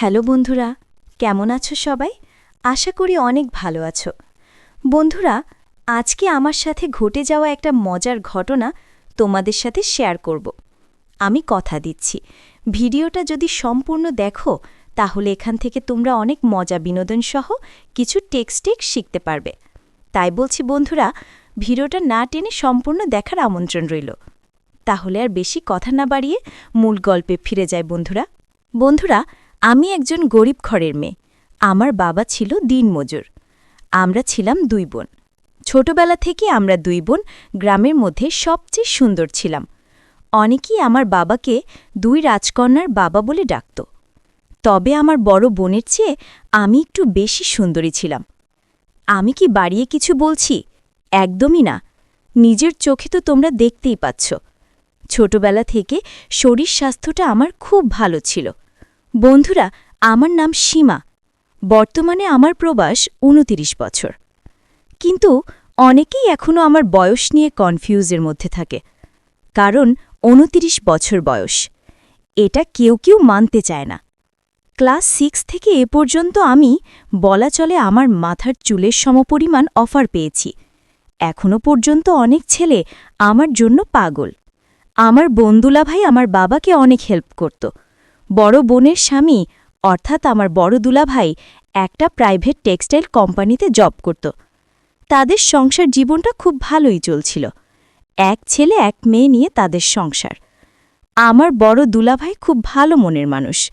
Hello বন্ধুরা, কেমন আছো সবাই? আশা করি অনেক ভালো আছো। বন্ধুরা, আজকে আমার সাথে ঘটে যাওয়া একটা মজার ঘটনা তোমাদের সাথে শেয়ার করব। আমি কথা দিচ্ছি। ভিডিওটা যদি সম্পূর্ণ দেখো, তাহলে এখান থেকে তোমরা অনেক মজা বিনোদন সহ কিছু টেক্সটেক শিখতে পারবে। তাই বলছি বন্ধুরা, ভিডিওটা না টেনে সম্পূর্ণ দেখার আমন্ত্রণ রইল। তাহলে আর বেশি কথা না বাড়িয়ে মূল গল্পে ফিরে যায় বন্ধুরা। বন্ধুরা আমি একজন গরিব ঘরের মেয়ে। আমার বাবা ছিল দিনমজুর আমরা ছিলাম দুই বোন। ছোটবেলা থেকে আমরা দুই বোন গ্রামের মধ্যে সবচেয়ে সুন্দর ছিলাম। অনেকেই আমার বাবাকে দুই রাজকন্যার বাবা বলে ডাকত। তবে আমার বড় বোনের চেয়ে আমি একটু বেশি সুন্দরী ছিলাম। আমি কি বাড়িয়ে কিছু বলছি? একদমই না। নিজের চোখে তো তোমরা দেখতেই পাচ্ছ। ছোটবেলা থেকে শরীর স্বাস্থ্যটা আমার খুব ভালো ছিল। বন্ধুরা, আমার নাম সীমা। বর্তমানে আমার প্রবাস উনতিরিশ বছর। কিন্তু অনেকেই এখনও আমার বয়স নিয়ে কনফিউজের মধ্যে থাকে। কারণ উনতিরিশ বছর বয়স। এটা কেউ কেউ মানতে চায় না। ক্লাস সিক্স থেকে এ পর্যন্ত আমি বলা চলে আমার মাথার চুলের সমপরিমাণ অফার পেয়েছি। এখনও পর্যন্ত অনেক ছেলে আমার জন্য পাগল। আমার বন্ধুলা ভাই আমার বাবাকে অনেক হেল্প করত। বড় বোনের স্বামী, অর্থাৎ আমার বড় দুলাভাই, একটা প্রাইভেট টেক্সটাইল কোম্পানিতে জব করত। তাদের সংসার জীবনটা খুব ভালোই চলছিল। এক ছেলে, এক মেয়ে নিয়ে তাদের সংসার। আমার বড় দুলাভাই খুব ভালো মনের মানুষ।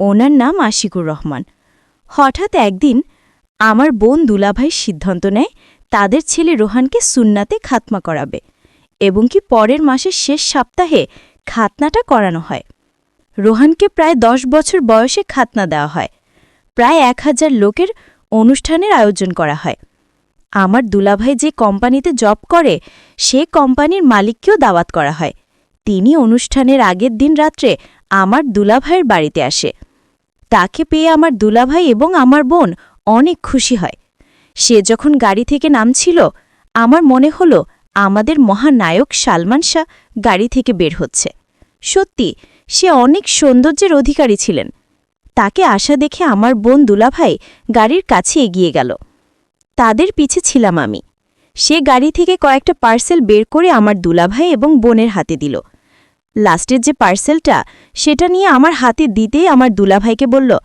ওনার নাম আশিকুর রহমান। হঠাৎ একদিন আমার বোন দুলাভাই সিদ্ধান্ত নেয় তাদের ছেলে রোহানকে সুন্নাতে খাতমা করাবে এবং কি পরের মাসের শেষ সপ্তাহে খাতনাটা করানো হয়। রোহানকে প্রায় দশ বছর বয়সে খাতনা দেওয়া হয়। প্রায় এক হাজার লোকের অনুষ্ঠানের আয়োজন করা হয়। আমার দুলাভাই যে কোম্পানিতে জব করে, সে কোম্পানির মালিককেও দাওয়াত করা হয়। তিনি অনুষ্ঠানের আগের দিন রাত্রে আমার দুলাভাইয়ের বাড়িতে আসে। তাকে পেয়ে আমার দুলাভাই এবং আমার বোন অনেক খুশি হয়। সে যখন গাড়ি থেকে নামছিল, আমার মনে হলো আমাদের মহানায়ক সালমান শাহ গাড়ি থেকে বের হচ্ছে। সত্যি সে অনেক সৌন্দর্যের অধিকারী ছিলেন। তাকে আসা দেখে আমার বোন দুলাভাই গাড়ির কাছে এগিয়ে গেল। তাদের পিছে ছিলাম আমি। সে গাড়ি থেকে কয়েকটা পার্সেল বের করে আমার দুলাভাই এবং বোনের হাতে দিল। লাস্টের যে পার্সেলটা, সেটা নিয়ে আমার হাতে দিতেই আমার দুলাভাইকে বলল,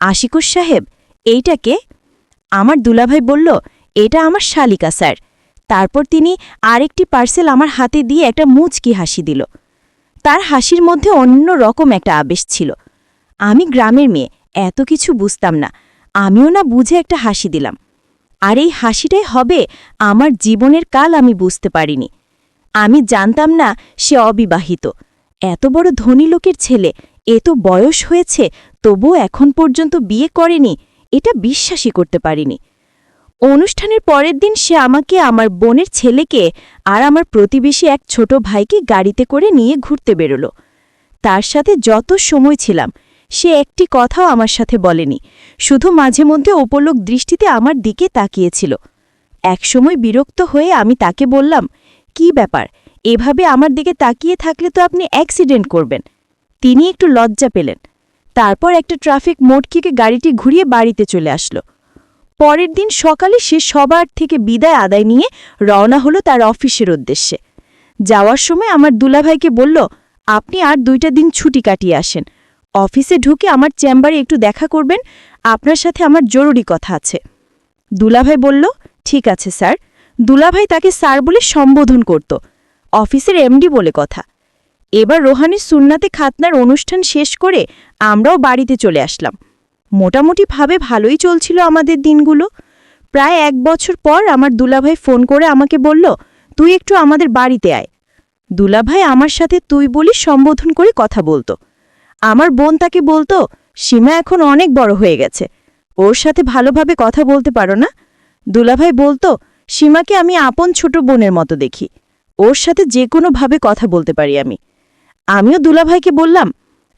আশিকুর সাহেব এইটাকে আমার দুলাভাই বলল, এটা আমার শালিকা, স্যার। তারপর তিনি আরেকটি পার্সেল আমার হাতে দিয়ে একটা মুচকি হাসি দিল। তার হাসির মধ্যে অন্য রকম একটা আবেশ ছিল। আমি গ্রামের মেয়ে, এত কিছু বুঝতাম না। আমিও না বুঝে একটা হাসি দিলাম। আর এই হাসিটাই হবে আমার জীবনের কাল আমি বুঝতে পারিনি। আমি জানতাম না সে অবিবাহিত। এত বড় ধনী লোকের ছেলে এত বয়স হয়েছে, তবুও এখন পর্যন্ত বিয়ে করেনি, এটা বিশ্বাসই করতে পারিনি। অনুষ্ঠানের পরের দিন সে আমাকে আমার বোনের ছেলেকে আর আমার প্রতিবেশী এক ছোট ভাইকে গাড়িতে করে নিয়ে ঘুরতে বেরোল। তার সাথে যত সময় ছিলাম, সে একটি কথাও আমার সাথে বলেনি। শুধু মাঝে মধ্যে ওপরলোক দৃষ্টিতে আমার দিকে তাকিয়েছিল। একসময় বিরক্ত হয়ে আমি তাকে বললাম, কি ব্যাপার? এভাবে আমার দিকে তাকিয়ে থাকলে তো আপনি অ্যাক্সিডেন্ট করবেন। তিনি একটু লজ্জা পেলেন। তারপর একটা ট্রাফিক মোটকিকে গাড়িটি ঘুরিয়ে বাড়িতে চলে আসলো। পরের দিন সকালে সে সবার থেকে বিদায় আদায় নিয়ে রওনা হলো তার অফিসের উদ্দেশ্যে। যাওয়ার সময় আমার দুলাভাইকে বলল, আপনি আর দুইটা দিন ছুটি কাটিয়ে আসেন। অফিসে ঢুকে আমার চেম্বারে একটু দেখা করবেন, আপনার সাথে আমার জরুরি কথা আছে। দুলাভাই বলল, ঠিক আছে, স্যার। দুলাভাই তাকে স্যার বলে সম্বোধন করত, অফিসের এমডি বলে কথা। এবার রোহানের সুন্নাতে খাতনার অনুষ্ঠান শেষ করে আমরাও বাড়িতে চলে আসলাম। মোটামুটিভাবে ভালোই চলছিল আমাদের দিনগুলো। প্রায় এক বছর পর আমার দুলাভাই ফোন করে আমাকে বলল, তুই একটু আমাদের বাড়িতে আয় দুলাভাই আমার সাথে তুই বলি সম্বোধন করে কথা বলতো। আমার বোন তাকে বলতো, সীমা এখন অনেক বড় হয়ে গেছে। ওর সাথে ভালোভাবে কথা বলতে পারো না দুলাভাই বলতো, সীমাকে আমি আপন ছোট বোনের মতো দেখি। ওর সাথে যে কোনোভাবে কথা বলতে পারি আমি। আমিও দুলাভাইকে বললাম,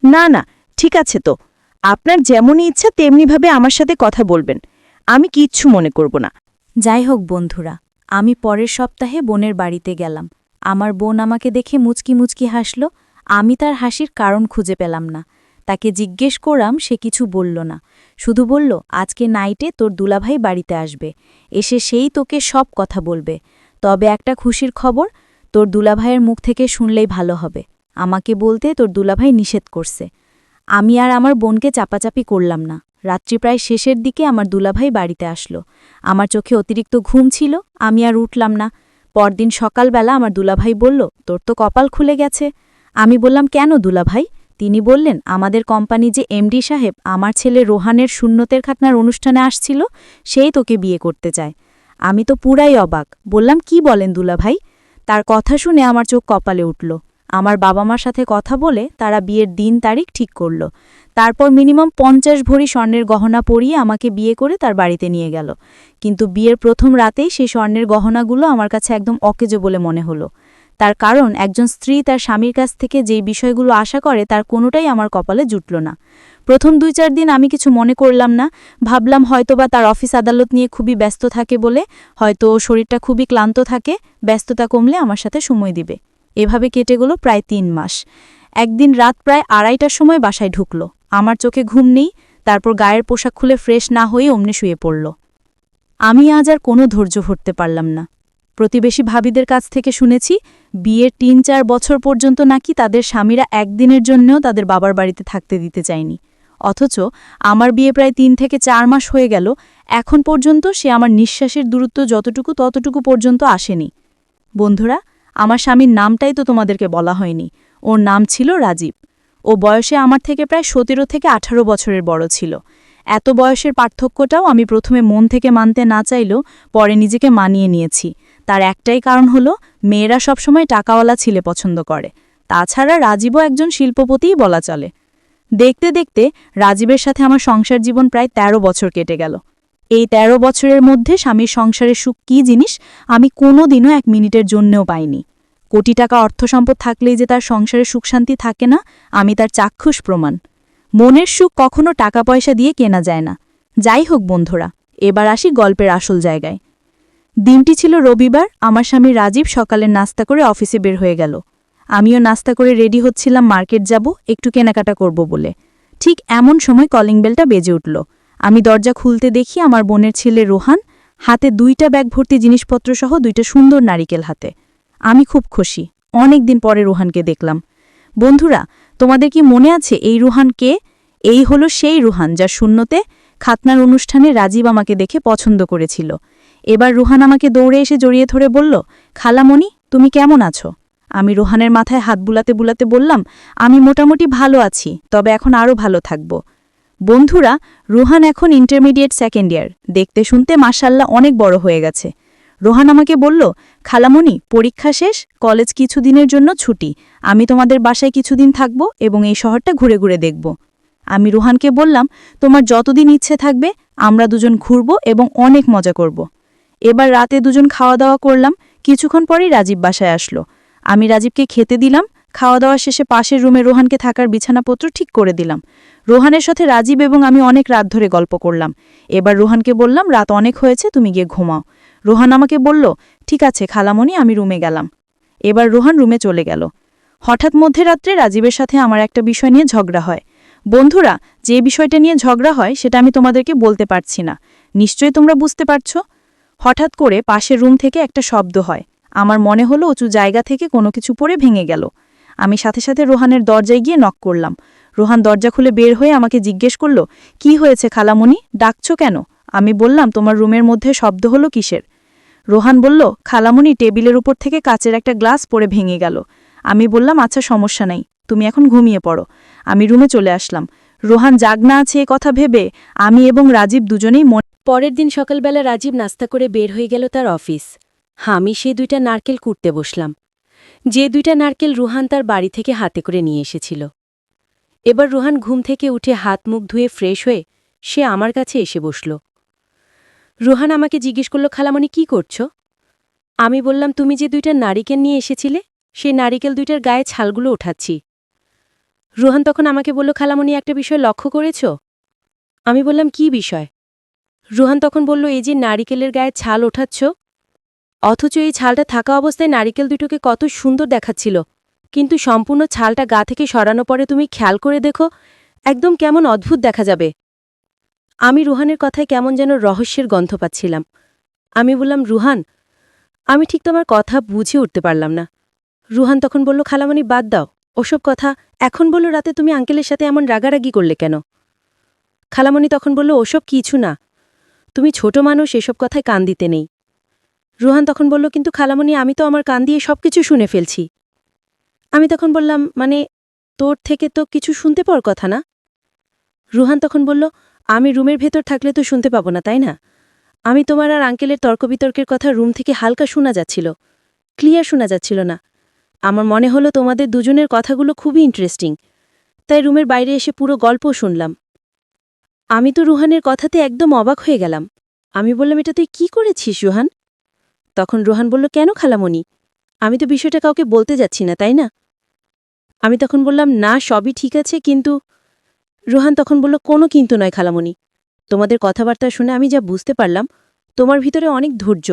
না না, ঠিক আছে তো। আপনার যেমনই ইচ্ছা তেমনিভাবে আমার সাথে কথা বলবেন। আমি কিচ্ছু মনে করব না। যাই হোক বন্ধুরা, আমি পরের সপ্তাহে বোনের বাড়িতে গেলাম। আমার বোন আমাকে দেখে মুচকি মুচকি হাসল। আমি তার হাসির কারণ খুঁজে পেলাম না। তাকে জিজ্ঞেস করলাম সে কিছু বলল না। শুধু বলল, আজকে নাইটে তোর দুলাভাই বাড়িতে আসবে। এসে সেই তোকে সব কথা বলবে। তবে একটা খুশির খবর, তোর দুলাভাইয়ের মুখ থেকে শুনলেই ভালো হবে। আমাকে বলতে তোর দুলাভাই নিষেধ করছে। আমি আর আমার বোনকে চাপাচাপি করলাম না। রাত্রি প্রায় শেষের দিকে আমার দুলাভাই বাড়িতে আসলো। আমার চোখে অতিরিক্ত ঘুম ছিল, আমি আর উঠলাম না। পরদিন সকালবেলা আমার দুলাভাই বলল, তোর তো কপাল খুলে গেছে। আমি বললাম, কেন দুলাভাই? তিনি বললেন, আমাদের কোম্পানি যে এমডি সাহেব আমার ছেলে রোহানের শূন্যতের খাতনার অনুষ্ঠানে আসছিল, সেই তোকে বিয়ে করতে চায়। আমি তো পুরাই অবাক। বললাম, কি বলেন দুলাভাই? তার কথা শুনে আমার চোখ কপালে উঠল। আমার বাবা মার সাথে কথা বলে তারা বিয়ের দিন তারিখ ঠিক করল। তারপর মিনিমাম পঞ্চাশ ভরি স্বর্ণের গহনা পরিয়ে আমাকে বিয়ে করে তার বাড়িতে নিয়ে গেল। কিন্তু বিয়ের প্রথম রাতেই সেই স্বর্ণের গহনাগুলো আমার কাছে একদম অকেজো বলে মনে হলো। তার কারণ, একজন স্ত্রী তার স্বামীর কাছ থেকে যেই বিষয়গুলো আশা করে তার কোনোটাই আমার কপালে জুটল না। প্রথম দুই চার দিন আমি কিছু মনে করলাম না, ভাবলাম হয়তোবা তার অফিস আদালত নিয়ে খুবই ব্যস্ত থাকে বলে, হয়তো শরীরটা খুবই ক্লান্ত থাকে, ব্যস্ততা কমলে আমার সাথে সময় দিবে। এভাবে কেটে গেল প্রায় তিন মাস। একদিন রাত প্রায় আড়াইটার সময় বাসায় ঢুকল। আমার চোখে ঘুম নেই, তারপর গায়ের পোশাক খুলে ফ্রেশ না হয়ে অমনে শুয়ে পড়ল। আমি আজ আর কোনো ধৈর্য ধরতে পারলাম না। প্রতিবেশী ভাবিদের কাছ থেকে শুনেছি, বিয়ের তিন চার বছর পর্যন্ত নাকি তাদের স্বামীরা একদিনের জন্যও তাদের বাবার বাড়িতে থাকতে দিতে চায়নি। অথচ আমার বিয়ে প্রায় তিন থেকে চার মাস হয়ে গেল, এখন পর্যন্ত সে আমার নিঃশ্বাসের দূরত্ব যতটুকু ততটুকু পর্যন্ত আসেনি। বন্ধুরা আমার স্বামীর নামটাই তো তোমাদেরকে বলা হয়নি। ওর নাম ছিল রাজীব। ও বয়সে আমার থেকে প্রায় সতেরো থেকে আঠারো বছরের বড় ছিল। এত বয়সের পার্থক্যটাও আমি প্রথমে মন থেকে মানতে না চাইলেও পরে নিজেকে মানিয়ে নিয়েছি। তার একটাই কারণ হলো, মেয়েরা সবসময় টাকাওয়ালা ছিলে পছন্দ করে। তাছাড়া রাজীবও একজন শিল্পপতিই বলা চলে। দেখতে দেখতে রাজীবের সাথে আমার সংসার জীবন প্রায় ১৩ বছর কেটে গেল। এই ১৩ বছরের মধ্যে স্বামীর সংসারের সুখ কী জিনিস, আমি কোনো দিনও এক মিনিটের জন্যও পাইনি। কোটি টাকা অর্থ সম্পদ থাকলেই যে তার সংসারে সুখ শান্তি থাকে না, আমি তার চাক্ষুষ প্রমাণ। মনের সুখ কখনো টাকা পয়সা দিয়ে কেনা যায় না। যাই হোক বন্ধুরা, এবার আসি গল্পের আসল জায়গায়। দিনটি ছিল রবিবার, আমার স্বামী রাজীব সকালের নাস্তা করে অফিসে বের হয়ে গেল। আমিও নাস্তা করে রেডি হচ্ছিলাম, মার্কেট যাব, একটু কেনাকাটা করব বলে। ঠিক এমন সময় কলিং বেলটা বেজে উঠল। আমি দরজা খুলতে দেখি আমার বোনের ছেলে রোহান হাতে দুইটা ব্যাগ ভর্তি জিনিসপত্র সহ দুইটা সুন্দর নারিকেল হাতে। আমি খুব খুশি। অনেক দিন পরে রুহানকে দেখলাম। বন্ধুরা, তোমাদের কি মনে আছে এই রুহান কে? এই হলো সেই রুহান যা শূন্যতে খাতনার অনুষ্ঠানে রাজীব আমাকে দেখে পছন্দ করেছিল। এবার রুহান আমাকে দৌড়ে এসে জড়িয়ে ধরে বলল, খালামণি, তুমি কেমন আছো? আমি রোহানের মাথায় হাত বুলাতে বুলাতে বললাম, আমি মোটামুটি ভালো আছি, তবে এখন আরও ভালো থাকব। বন্ধুরা, রুহান এখন ইন্টারমিডিয়েট সেকেন্ড ইয়ার দেখতে শুনতে মাসাল্লাহ অনেক বড় হয়ে গেছে। রোহান আমাকে বলল, খালামণি, পরীক্ষা শেষ কলেজ কিছুদিনের জন্য ছুটি। আমি তোমাদের বাসায় কিছুদিন থাকব এবং এই শহরটা ঘুরে ঘুরে দেখব। আমি রোহানকে বললাম, তোমার যতদিন ইচ্ছে থাকবে, আমরা দুজন ঘুরব এবং অনেক মজা করব। এবার রাতে দুজন খাওয়া দাওয়া করলাম। কিছুক্ষণ পরেই রাজীব বাসায় আসলো। আমি রাজীবকে খেতে দিলাম খাওয়া দাওয়া শেষে পাশের রুমে রোহানকে থাকার বিছানাপত্র ঠিক করে দিলাম। রোহানের সাথে রাজীব এবং আমি অনেক রাত ধরে গল্প করলাম। এবার রোহানকে বললাম, রাত অনেক হয়েছে, তুমি গিয়ে ঘুমাও। রোহান আমাকে বলল, ঠিক আছে খালামণি, আমি রুমে গেলাম। এবার রোহান রুমে চলে গেল। হঠাৎ মধ্যরাত্রে রাজীবের সাথে আমার একটা বিষয় নিয়ে ঝগড়া হয়। বন্ধুরা, যে বিষয়টা নিয়ে ঝগড়া হয়, সেটা আমি তোমাদেরকে বলতে পারছি না। নিশ্চয়ই তোমরা বুঝতে পারছ? হঠাৎ করে পাশের রুম থেকে একটা শব্দ হয়। আমার মনে হলো উঁচু জায়গা থেকে কোনো কিছু পড়ে ভেঙে গেল। আমি সাথে সাথে রোহানের দরজায় গিয়ে নক করলাম। রোহান দরজা খুলে বের হয়ে আমাকে জিজ্ঞেস করল, কি হয়েছে খালামণি? ডাকছো কেন? আমি বললাম, তোমার রুমের মধ্যে শব্দ হলো কিসের? রোহান বলল, খালামণি টেবিলের উপর থেকে কাচের একটা গ্লাস পড়ে ভেঙে গেল। আমি বললাম আচ্ছা সমস্যা নাই, তুমি এখন ঘুমিয়ে পড়ো। আমি রুমে চলে আসলাম। রোহান জাগনা আছে এ কথা ভেবে, আমি এবং রাজীব দুজনেই মন পরের দিন সকালবেলা রাজীব নাস্তা করে বের হয়ে গেল তার অফিস। আমি সেই দুইটা নারকেল কুটতে বসলাম। যে দুইটা নারকেল রুহান তার বাড়ি থেকে হাতে করে নিয়ে এসেছিল। এবার রুহান ঘুম থেকে উঠে হাত মুখ ধুয়ে ফ্রেশ হয়ে সে আমার কাছে এসে বসল। রুহান আমাকে জিজ্ঞেস করল, খালামণি, কি করছ? আমি বললাম, তুমি যে দুইটা নারিকেল নিয়ে এসেছিলে, সেই নারিকেল দুইটার গায়ে ছালগুলো ওঠাচ্ছি। রুহান তখন আমাকে বলল, খালামণি, একটা বিষয় লক্ষ্য করেছ? আমি বললাম, কি বিষয়? রুহান তখন বলল, এই যে নারিকেলের গায়ে ছাল ওঠাচ্ছ অথচ এই ছালটা থাকা অবস্থায় নারিকেল দুটোকে কত সুন্দর দেখাচ্ছিল। কিন্তু সম্পূর্ণ ছালটা গা থেকে সরানো পরে তুমি খেয়াল করে দেখো, একদম কেমন অদ্ভুত দেখা যাবে। আমি রুহানের কথায় কেমন যেন রহস্যের গন্ধ পাচ্ছিলাম। আমি বললাম, রুহান, আমি ঠিক তোমার কথা বুঝে উঠতে পারলাম না। রুহান তখন বলল, খালামণি, বাদ দাও। ওসব কথা এখন বলল, রাতে তুমি আঙ্কেলের সাথে এমন রাগারাগি করলে কেন? খালামণি তখন বলল, ওসব কিছু না। তুমি ছোট মানুষ, এসব কথায় কান দিতে নেই। রুহান তখন বলল, কিন্তু খালামণি আমি তো আমার কান দিয়ে সব কিছু শুনে ফেলছি। আমি তখন বললাম মানে তোর থেকে তো কিছু শুনতে পাওয়ার কথা না? রুহান তখন বলল, আমি রুমের ভেতর থাকলে তো শুনতে পাবো না, তাই না? আমি তোমার আর আঙ্কেলের তর্কবিতর্কের কথা রুম থেকে হালকা শোনা যাচ্ছিল, ক্লিয়ার শোনা যাচ্ছিল না। আমার মনে হলো তোমাদের দুজনের কথাগুলো খুবই ইন্টারেস্টিং তাই রুমের বাইরে এসে পুরো গল্প শুনলাম। আমি তো রুহানের কথাতে একদম অবাক হয়ে গেলাম। আমি বললাম, এটা তুই কি করেছিস রুহান? তখন রুহান বলল, কেন খালামণি? আমি তো বিষয়টা কাউকে বলতে যাচ্ছি না, তাই না? আমি তখন বললাম, না, সবই ঠিক আছে, কিন্তু রুহান তখন বলল, কোনো কিন্তু নয় খালামণি। তোমাদের কথাবার্তা শুনে আমি যা বুঝতে পারলাম, তোমার ভিতরে অনেক ধৈর্য।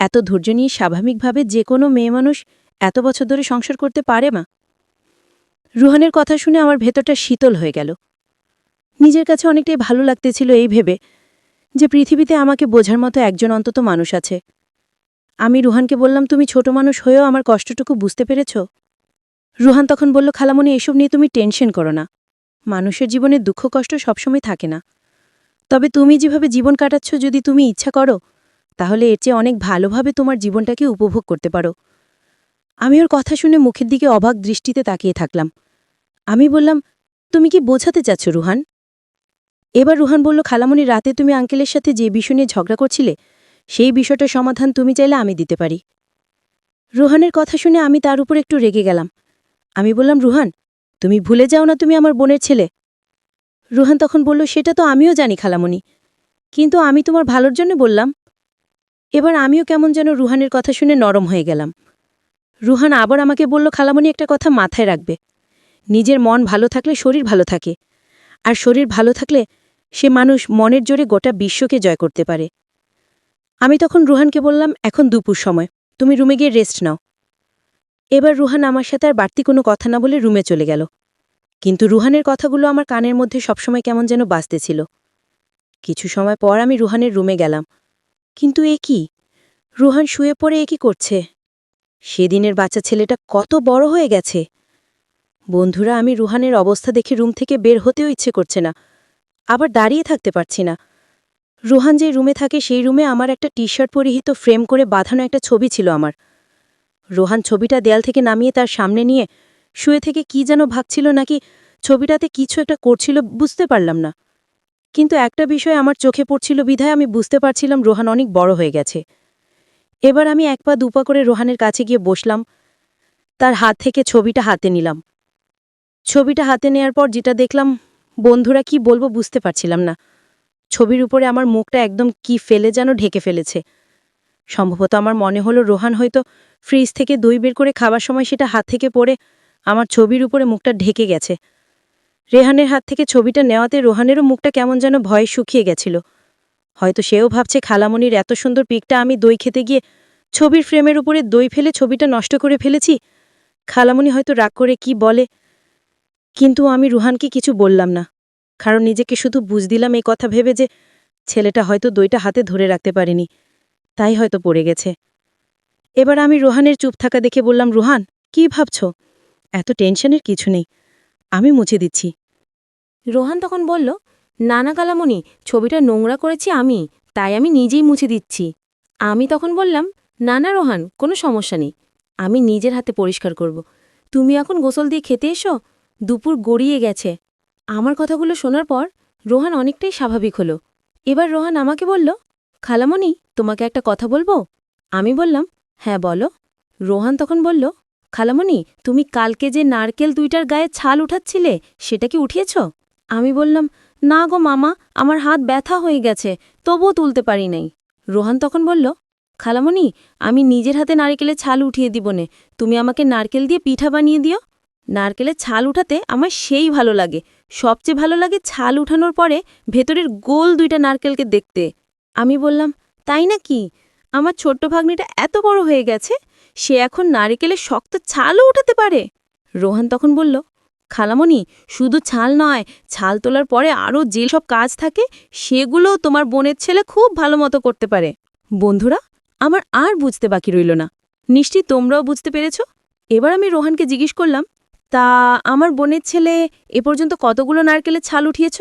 এত ধৈর্য নিয়ে স্বাভাবিকভাবে যে কোনো মেয়ে মানুষ এত বছর ধরে সংসার করতে পারে মা? রুহানের কথা শুনে আমার ভেতরটা শীতল হয়ে গেল। নিজের কাছে অনেকটাই ভালো লাগতেছিল এই ভেবে যে পৃথিবীতে আমাকে বোঝার মতো একজন অন্তত মানুষ আছে। আমি রুহানকে বললাম, তুমি ছোট মানুষ হয়েও আমার কষ্টটুকু বুঝতে পেরেছ? রুহান তখন বলল খালামণি এসব নিয়ে তুমি টেনশন করো না। মানুষের জীবনে দুঃখ, কষ্ট সবসময় থাকে না। তবে তুমি যেভাবে জীবন কাটাচ্ছ, যদি তুমি ইচ্ছা করো, তাহলে এর চেয়ে অনেক ভালোভাবে তোমার জীবনটাকে উপভোগ করতে পারো। আমি ওর কথা শুনে মুখের দিকে অবাক দৃষ্টিতে তাকিয়ে থাকলাম। আমি বললাম, তুমি কি বোঝাতে চাচ্ছ রুহান? এবার রুহান বলল খালামণি রাতে তুমি আঙ্কেলের সাথে যে বিষয় নিয়ে ঝগড়া করছিলে সেই বিষয়টার সমাধান তুমি চাইলে আমি দিতে পারি। রুহানের কথা শুনে আমি তার উপর একটু রেগে গেলাম। আমি বললাম, রুহান, তুমি ভুলে যাও না তুমি আমার বোনের ছেলে। রুহান তখন বলল, সেটা তো আমিও জানি, খালামণি। কিন্তু আমি তোমার ভালোর জন্য বললাম। এবার আমিও কেমন যেন রুহানের কথা শুনে নরম হয়ে গেলাম। রুহান আবার আমাকে বলল, খালামণি, একটা কথা মাথায় রাখবে। নিজের মন ভালো থাকলে শরীর ভালো থাকে। আর শরীর ভালো থাকলে সে মানুষ মনের জোরে গোটা বিশ্বকে জয় করতে পারে। আমি তখন রুহানকে বললাম, এখন দুপুর সময়, তুমি রুমে গিয়ে রেস্ট নাও। এবার রুহান আমার সাথে আর বাড়তি কোনো কথা না বলে রুমে চলে গেল। কিন্তু রুহানের কথাগুলো আমার কানের মধ্যে সবসময় কেমন যেন বাঁচতেছিল কিছু সময় পর আমি রুহানের রুমে গেলাম। কিন্তু এ কি? রুহান শুয়ে পড়ে এ কি করছে? সেদিনের বাচ্চা ছেলেটা কত বড় হয়ে গেছে। বন্ধুরা, আমি রুহানের অবস্থা দেখে রুম থেকে বের হতেও ইচ্ছে করছে না। আবার দাঁড়িয়ে থাকতে পারছি না। রুহান যে রুমে থাকে সেই রুমে আমার একটা টি শার্ট পরিহিত ফ্রেম করে বাঁধানো একটা ছবি ছিল আমার। রোহান ছবিটা দেয়াল থেকে নামিয়ে তার সামনে নিয়ে শুয়ে থেকে কি যেন ভাবছিল নাকি ছবিটাতে কিছু একটা করছিল বুঝতে পারলাম না। কিন্তু একটা বিষয় আমার চোখে পড়ছিল বিধায় আমি বুঝতে পারছিলাম রোহান অনেক বড় হয়ে গেছে। এবার আমি এক পা দুপা করে রোহানের কাছে গিয়ে বসলাম। তার হাত থেকে ছবিটা হাতে নিলাম। ছবিটা হাতে নেয়ার পর যেটা দেখলাম, বন্ধুরা কি বলব বুঝতে পারছিলাম না। ছবির উপরে আমার মুখটা একদম কি ফেলে যেন ঢেকে ফেলেছে। সম্ভবত আমার মনে হলো রোহান হয়তো ফ্রিজ থেকে দই বের করে খাবার সময় সেটা হাত থেকে পড়ে আমার ছবির উপরে মুখটা ঢেকে গেছে। রেহানের হাত থেকে ছবিটা নেওয়াতে রোহানেরও মুখটা কেমন যেন ভয়ে শুকিয়ে গেছিল। হয়তো সেও ভাবছে খালামণির এত সুন্দর পিকটা আমি দই খেতে গিয়ে ছবির ফ্রেমের উপরে দই ফেলে ছবিটা নষ্ট করে ফেলেছি। খালামণি হয়তো রাগ করে কি বলে, কিন্তু আমি রুহানকে কিছু বললাম না। কারণ নিজেকে শুধু বুঝ দিলাম এই কথা ভেবে যে ছেলেটা হয়তো দইটা হাতে ধরে রাখতে পারেনি, তাই হয়তো পড়ে গেছে। এবার আমি রোহানের চুপ থাকা দেখে বললাম, রুহান, কি ভাবছ? এত টেনশনের কিছু নেই, আমি মুছে দিচ্ছি। রোহান তখন বলল, নানা কালামণি, ছবিটা নোংরা করেছি আমি, তাই আমি নিজেই মুছে দিচ্ছি। আমি তখন বললাম না না রোহান, কোনো সমস্যা নেই, আমি নিজের হাতে পরিষ্কার করব। তুমি এখন গোসল দিয়ে খেতে এসো, দুপুর গড়িয়ে গেছে আমার কথাগুলো শোনার পর রোহান অনেকটাই স্বাভাবিক হলো। এবার রোহান আমাকে বলল, খালামণি, তোমাকে একটা কথা বলব? আমি বললাম হ্যাঁ বলো। রোহান তখন বলল, খালামণি, তুমি কালকে যে নারকেল দুইটার গায়ে ছাল উঠাচ্ছিলে, সেটা কি উঠিয়েছ? আমি বললাম, না গো মামা, আমার হাত ব্যথা হয়ে গেছে, তবুও তুলতে পারি নাই। রোহান তখন বলল, খালামণি, আমি নিজের হাতে নারকেলের ছাল উঠিয়ে দিবনে তুমি আমাকে নারকেল দিয়ে পিঠা বানিয়ে দিও নারকেলের ছাল উঠাতে আমার সেই ভালো লাগে। সবচেয়ে ভালো লাগে ছাল উঠানোর পরে ভেতরের গোল দুইটা নারকেলকে দেখতে। আমি বললাম, তাই না কি আমার ছোট্ট ভাগ্নিটা এত বড় হয়ে গেছে, সে এখন নারকেলের শক্ত ছালও উঠাতে পারে? রোহান তখন বলল, খালামণি, শুধু ছাল নয়, ছাল তোলার পরে আরও যেসব কাজ থাকে, সেগুলোও তোমার বোনের ছেলে খুব ভালো মতো করতে পারে। বন্ধুরা, আমার আর বুঝতে বাকি রইল না। নিশ্চয়ই তোমরাও বুঝতে পেরেছ? এবার আমি রোহানকে জিজ্ঞেস করলাম তা আমার বোনের ছেলে এ পর্যন্ত কতগুলো নারকেলের ছাল উঠিয়েছ?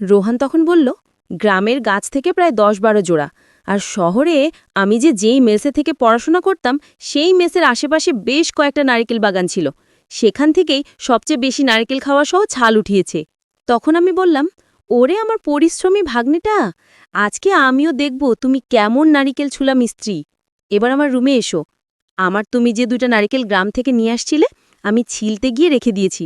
রোহান তখন বলল, গ্রামের গাছ থেকে প্রায় দশ বারো জোড়া। আর শহরে আমি যে যেই মেসে থেকে পড়াশোনা করতাম, সেই মেসের আশেপাশে বেশ কয়েকটা নারকেল বাগান ছিল। সেখান থেকেই সবচেয়ে বেশি নারকেল খাওয়া সহ ছাল উঠিয়েছে। তখন আমি বললাম, ওরে আমার পরিশ্রমী ভাগ্নেটা, আজকে আমিও দেখব তুমি কেমন নারিকেল ছুলা মিস্ত্রি। এবার আমার রুমে এসো। আমার তুমি যে দুটা নারিকেল গ্রাম থেকে নিয়ে আসছিলে আমি ছিলতে গিয়ে রেখে দিয়েছি।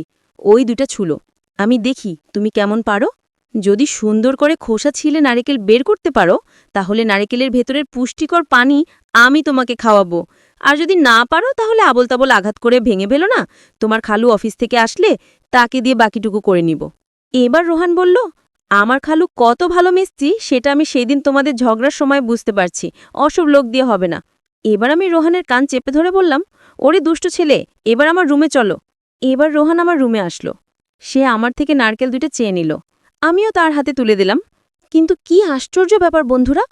ওই দুটা ছুলো। আমি দেখি, তুমি কেমন পারো? যদি সুন্দর করে খোসা ছিলে নারিকেল বের করতে পারো, তাহলে নারিকেলের ভেতরের পুষ্টিকর পানি আমি তোমাকে খাওয়াবো। আর যদি না পারো, তাহলে আবল তাবল আঘাত করে ভেঙে ফেলো না। তোমার খালু অফিস থেকে আসলে তাকে দিয়ে বাকিটুকু করে নিব। এবার রোহান বলল, আমার খালু কত ভালো মিস্ত্রি সেটা আমি সেই দিন তোমাদের ঝগড়ার সময় বুঝতে পারছি। অসব লোক দিয়ে হবে না। এবার আমি রোহানের কান চেপে ধরে বললাম ওরে দুষ্ট ছেলে, এবার আমার রুমে চলো। এবার রোহান আমার রুমে আসলো। সে আমার থেকে নারকেল দুটো চেয়ে নিল। আমিও তার হাতে তুলে দিলাম। কিন্তু কি আশ্চর্য ব্যাপার বন্ধুরা,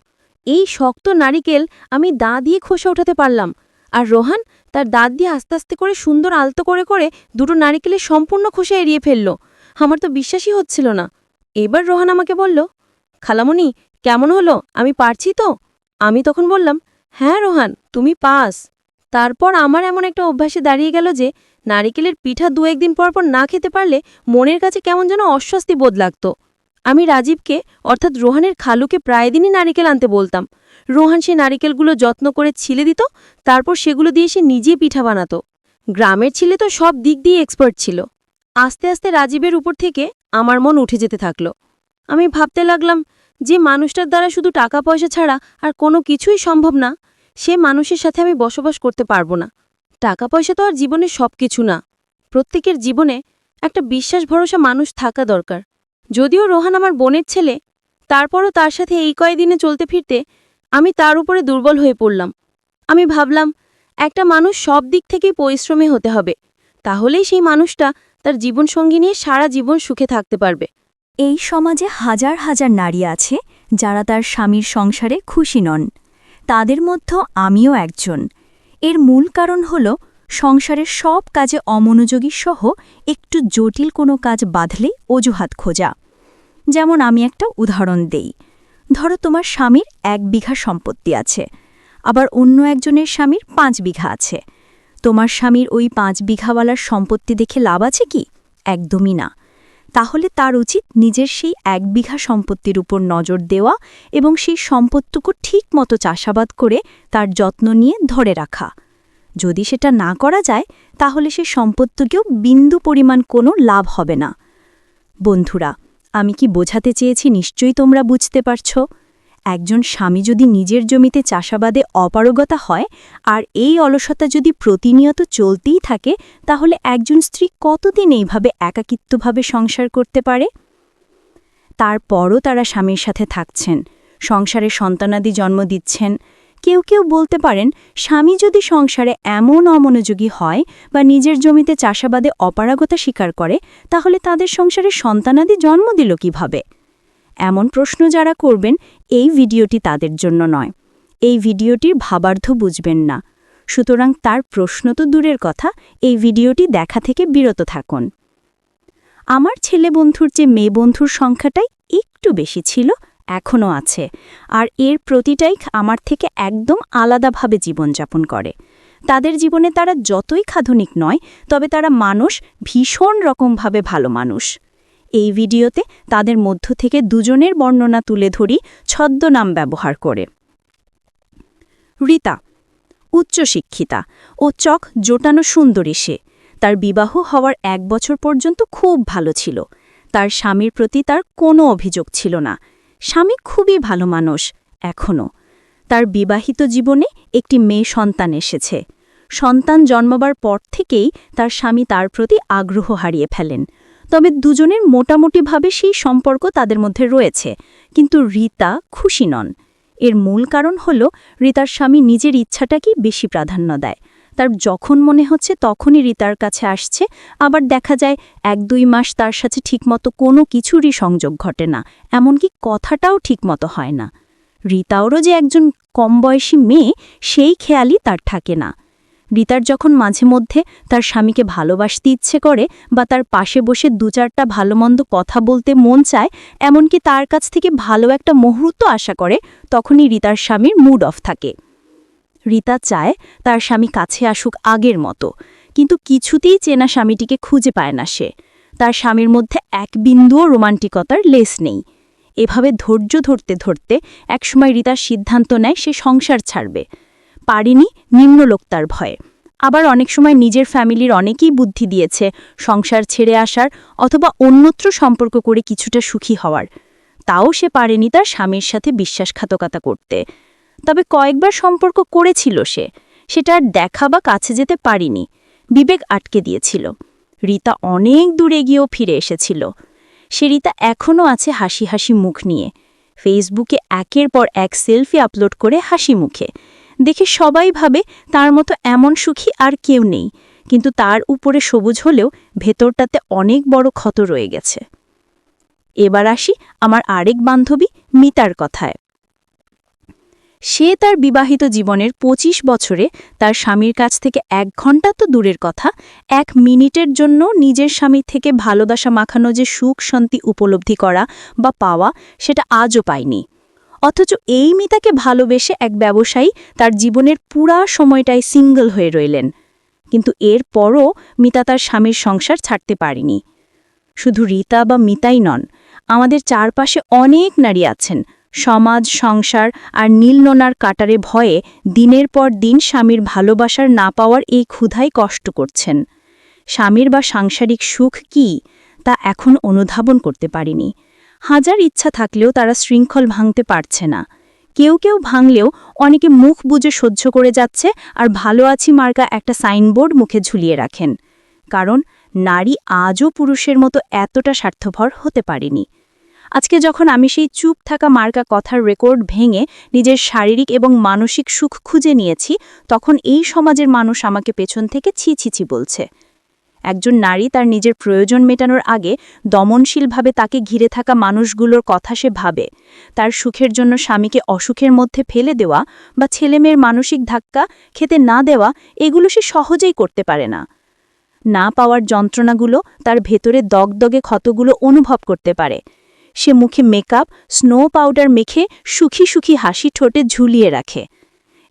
এই শক্ত নারিকেল আমি দা দিয়ে খোসা উঠাতে পারলাম, আর রোহান তার দাঁত দিয়ে আস্তে আস্তে করে সুন্দর আলতো করে করে দুটো নারিকেলের সম্পূর্ণ খোসা এড়িয়ে ফেলল। আমার তো বিশ্বাসই হচ্ছিল না। এবার রোহান আমাকে বলল খালামণি কেমন হলো? আমি পারছি তো? আমি তখন বললাম হ্যাঁ রোহান, তুমি পাস। তারপর আমার এমন একটা অভ্যাসে দাঁড়িয়ে গেল যে, নারিকেলের পিঠা দু একদিন পর পর না খেতে পারলে মনের কাছে কেমন যেন অস্বস্তি বোধ লাগত। আমি রাজীবকে, অর্থাৎ রোহানের খালুকে প্রায় দিনই নারিকেল আনতে বলতাম। রোহান সে নারিকেলগুলো যত্ন করে ছিলে দিত, তারপর সেগুলো দিয়ে সে নিজে পিঠা বানাতো। গ্রামের ছেলে তো সব দিক দিয়ে এক্সপার্ট ছিল। আস্তে আস্তে রাজীবের উপর থেকে আমার মন উঠে যেতে থাকল। আমি ভাবতে লাগলাম যে, মানুষটার দ্বারা শুধু টাকা পয়সা ছাড়া আর কোনো কিছুই সম্ভব না। সে মানুষের সাথে আমি বসবাস করতে পারব না। টাকা পয়সা তো আর জীবনের সব কিছু না। প্রত্যেকের জীবনে একটা বিশ্বাস ভরসা মানুষ থাকা দরকার। যদিও রোহান আমার বোনের ছেলে, তারপরও তার সাথে এই কয়দিনে চলতে ফিরতে আমি তার উপরে দুর্বল হয়ে পড়লাম। আমি ভাবলাম, একটা মানুষ সব দিক থেকেই পরিশ্রমী হতে হবে। তাহলেই সেই মানুষটা তার জীবনসঙ্গী নিয়ে সারা জীবন সুখে থাকতে পারবে। এই সমাজে হাজার হাজার নারী আছে যারা তার স্বামীর সংসারে খুশি নন। তাদের মধ্যে আমিও একজন। এর মূল কারণ হল, সংসারের সব কাজে অমনোযোগী সহ একটু জটিল কোনো কাজ বাঁধলে অজুহাত খোঁজা। যেমন আমি একটা উদাহরণ দেই। ধরো তোমার স্বামীর এক বিঘা সম্পত্তি আছে, আবার অন্য একজনের স্বামীর পাঁচ বিঘা আছে। তোমার স্বামীর ওই পাঁচ বিঘাওয়ালার সম্পত্তি দেখে লাভ আছে কি? একদমই না। তাহলে তার উচিত নিজের সেই এক বিঘা সম্পত্তির উপর নজর দেওয়া এবং সেই সম্পত্তিকে ঠিক মতো চাষাবাদ করে তার যত্ন নিয়ে ধরে রাখা। যদি সেটা না করা যায়, তাহলে সে সম্পত্তিকেও বিন্দু পরিমাণ কোনো লাভ হবে না। বন্ধুরা, আমি কি বোঝাতে চেয়েছি নিশ্চয়ই তোমরা বুঝতে পারছ? একজন স্বামী যদি নিজের জমিতে চাষাবাদে অপারগতা হয় আর এই অলসতা যদি প্রতিনিয়ত চলতেই থাকে, তাহলে একজন স্ত্রী কতদিন এইভাবে একাকিত্বভাবে সংসার করতে পারে? তারপরও তারা স্বামীর সাথে থাকছেন, সংসারে সন্তানাদি জন্ম দিচ্ছেন। কেউ কেউ বলতে পারেন, স্বামী যদি সংসারে এমন অমনোযোগী হয় বা নিজের জমিতে চাষাবাদে অপারগতা স্বীকার করে, তাহলে তাদের সংসারে সন্তানাদি জন্ম দিল কীভাবে? এমন প্রশ্ন যারা করবেন, এই ভিডিওটি তাদের জন্য নয়। এই ভিডিওটির ভাবার্থ বুঝবেন না। সুতরাং তার প্রশ্ন তো দূরের কথা, এই ভিডিওটি দেখা থেকে বিরত থাকুন। আমার ছেলে বন্ধুর যে মেয়ে বন্ধুর সংখ্যাটাই একটু বেশি ছিল, এখনও আছে, আর এর প্রতিটাই আমার থেকে একদম আলাদাভাবে জীবনযাপন করে। তাদের জীবনে তারা যতই খাধুনিক নয়, তবে তারা মানুষ ভীষণ রকমভাবে ভালো মানুষ। এই ভিডিওতে তাদের মধ্য থেকে দুজনের বর্ণনা তুলে ধরি ছদ্মনাম ব্যবহার করে। রীতা উচ্চশিক্ষিতা ও চক জোটানো সুন্দরী সে। তার বিবাহ হওয়ার এক বছর পর্যন্ত খুব ভালো ছিল। তার স্বামীর প্রতি তার কোনো অভিযোগ ছিল না। স্বামী খুবই ভালো মানুষ এখনও তার বিবাহিত জীবনে একটি মেয়ে সন্তান এসেছে। সন্তান জন্মাবার পর থেকেই তার স্বামী তার প্রতি আগ্রহ হারিয়ে ফেলেন। তবে দুজনের মোটামুটিভাবে সেই সম্পর্ক তাদের মধ্যে রয়েছে, কিন্তু রীতা খুশি নন। এর মূল কারণ হল, রীতার স্বামী নিজের ইচ্ছাটাকেই বেশি প্রাধান্য দেয়। তার যখন মনে হচ্ছে তখনই রিতার কাছে আসছে, আবার দেখা যায় এক দুই মাস তার সাথে ঠিকমতো কোনো কিছুরই সংযোগ ঘটে না, এমনকি কথাটাও ঠিকমতো হয় না। রিতাওরও যে একজন কম বয়সী মেয়ে, সেই খেয়ালই তার থাকে না। রিতার যখন মাঝে মধ্যে তার স্বামীকে ভালোবাসতে ইচ্ছে করে বা তার পাশে বসে দু চারটা ভালোমন্দ কথা বলতে মন চায়, এমনকি তার কাছ থেকে ভালো একটা মুহূর্ত আশা করে, তখনই রিতার স্বামীর মুড অফ থাকে। রিতা চায় তার স্বামী কাছে আসুক আগের মতো, কিন্তু কিছুতেই চেনা স্বামীটিকে খুঁজে পায় না সে। তার স্বামীর মধ্যে এক বিন্দুও রোমান্টিকতার লেস নেই। এভাবে ধৈর্য ধরতে ধরতে একসময় রিতার সিদ্ধান্ত নেয় সে সংসার ছাড়বে। পারিনি নিম্নলোক তার ভয়ে। আবার অনেক সময় নিজের ফ্যামিলির অনেকেই বুদ্ধি দিয়েছে সংসার ছেড়ে আসার অথবা অন্যত্র সম্পর্ক করে কিছুটা সুখী হওয়ার। তাও সে পারেনি তার স্বামীর সাথে বিশ্বাসঘাতকতা করতে। তবে কয়েকবার সম্পর্ক করেছিল সে, সেটা আর দেখা বা কাছে যেতে পারিনি। বিবেক আটকে দিয়েছিল। রিতা অনেক দূরে গিয়েও ফিরে এসেছিল। সে রিতা এখনও আছে হাসি হাসি মুখ নিয়ে। ফেসবুকে একের পর এক সেলফি আপলোড করে হাসি মুখে। দেখে সবাই ভাবে তার মতো এমন সুখী আর কেউ নেই। কিন্তু তার উপরে সবুজ হলেও ভেতরটাতে অনেক বড় ক্ষত রয়ে গেছে। এবার আসি আমার আরেক বান্ধবী মিতার কথায়। সে তার বিবাহিত জীবনের ২৫ বছরে তার স্বামীর কাছ থেকে এক ঘণ্টা তো দূরের কথা, এক মিনিটের জন্য নিজের স্বামী থেকে ভালোবাসা মাখানো যে সুখ শান্তি উপলব্ধি করা বা পাওয়া, সেটা আজও পায়নি। অথচ এই মিতাকে ভালোবেসে এক ব্যবসায়ী তার জীবনের পুরা সময়টাই সিঙ্গল হয়ে রইলেন। কিন্তু এর পরও মিতা তার স্বামীর সংসার ছাড়তে পারেনি। শুধু রীতা বা মিতাই নন, আমাদের চারপাশে অনেক নারী আছেন। সমাজ, সংসার আর নীলনোনার কাটারে ভয়ে দিনের পর দিন স্বামীর ভালোবাসার না পাওয়ার এই ক্ষুধাই কষ্ট করছেন। স্বামীর বা সাংসারিক সুখ কি তা এখন অনুধাবন করতে পারিনি। হাজার ইচ্ছা থাকলেও তারা শৃঙ্খল ভাঙতে পারছে না। কেউ কেউ ভাঙলেও অনেকে মুখ বুঝে সহ্য করে যাচ্ছে আর ভালো আছি মার্কা একটা সাইনবোর্ড মুখে ঝুলিয়ে রাখেন। কারণ নারী আজও পুরুষের মতো এতটা স্বার্থভর হতে পারেনি। আজকে যখন আমি সেই চুপ থাকা মার্কা কথার রেকর্ড ভেঙে নিজের শারীরিক এবং মানসিক সুখ খুঁজে নিয়েছি, তখন এই সমাজের মানুষ আমাকে পেছন থেকে ছি ছি বলছে। একজন নারী তার নিজের প্রয়োজন মেটানোর আগে দমনশীলভাবে তাকে ঘিরে থাকা মানুষগুলোর কথা সে ভাবে। তার সুখের জন্য স্বামীকে অসুখের মধ্যে ফেলে দেওয়া বা ছেলেমেয়ের মানসিক ধাক্কা খেতে না দেওয়া, এগুলো সে সহজেই করতে পারে না। না পাওয়ার যন্ত্রণাগুলো তার ভেতরে দগদগে ক্ষতগুলো অনুভব করতে পারে। সে মুখে মেকআপ, স্নো পাউডার মেখে সুখী সুখী হাসি ঠোঁটে ঝুলিয়ে রাখে।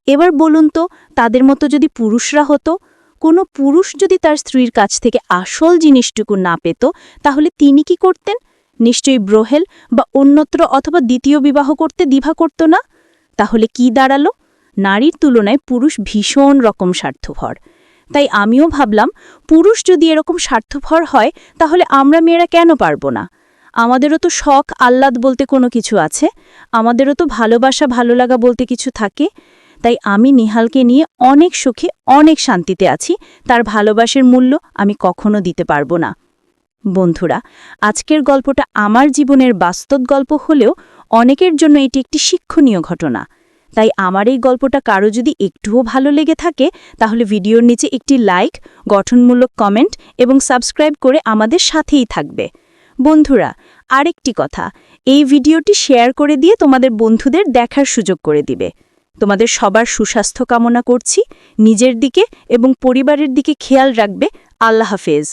এবার বলুন তো, তাদের মতো যদি পুরুষরা হতো কোনো পুরুষ যদি তার স্ত্রীর কাছ থেকে আসল জিনিসটুকু না পেত, তাহলে তিনি কি করতেন? নিশ্চয়ই ব্রোহেল বা অন্যত্র অথবা দ্বিতীয় বিবাহ করতে দ্বিভা করত না? তাহলে কি দাঁড়াল? নারীর তুলনায় পুরুষ ভীষণ রকম স্বার্থভর তাই আমিও ভাবলাম, পুরুষ যদি এরকম স্বার্থভর হয়, তাহলে আমরা মেয়েরা কেন পারব না? আমাদেরও তো শখ, আহ্লাদ বলতে কোনো কিছু আছে। আমাদেরও তো ভালোবাসা ভালো লাগা বলতে কিছু থাকে। তাই আমি নিহালকে নিয়ে অনেক সুখে, অনেক শান্তিতে আছি। তার ভালোবাসার মূল্য আমি কখনো দিতে পারব না। বন্ধুরা, আজকের গল্পটা আমার জীবনের বাস্তব গল্প হলেও অনেকের জন্য এটি একটি শিক্ষণীয় ঘটনা। তাই আমার এই গল্পটা কারও যদি একটুও ভালো লেগে থাকে, তাহলে ভিডিওর নিচে একটি লাইক, গঠনমূলক কমেন্ট এবং সাবস্ক্রাইব করে আমাদের সাথেই থাকবে। বন্ধুরা, আরেকটি কথা, এই ভিডিওটি শেয়ার করে দিয়ে তোমাদের বন্ধুদের দেখার সুযোগ করে দিবে। তোমাদের সবার সুস্বাস্থ্য কামনা করছি। নিজের দিকে এবং পরিবারের দিকে খেয়াল রাখবে। আল্লাহ হাফেজ।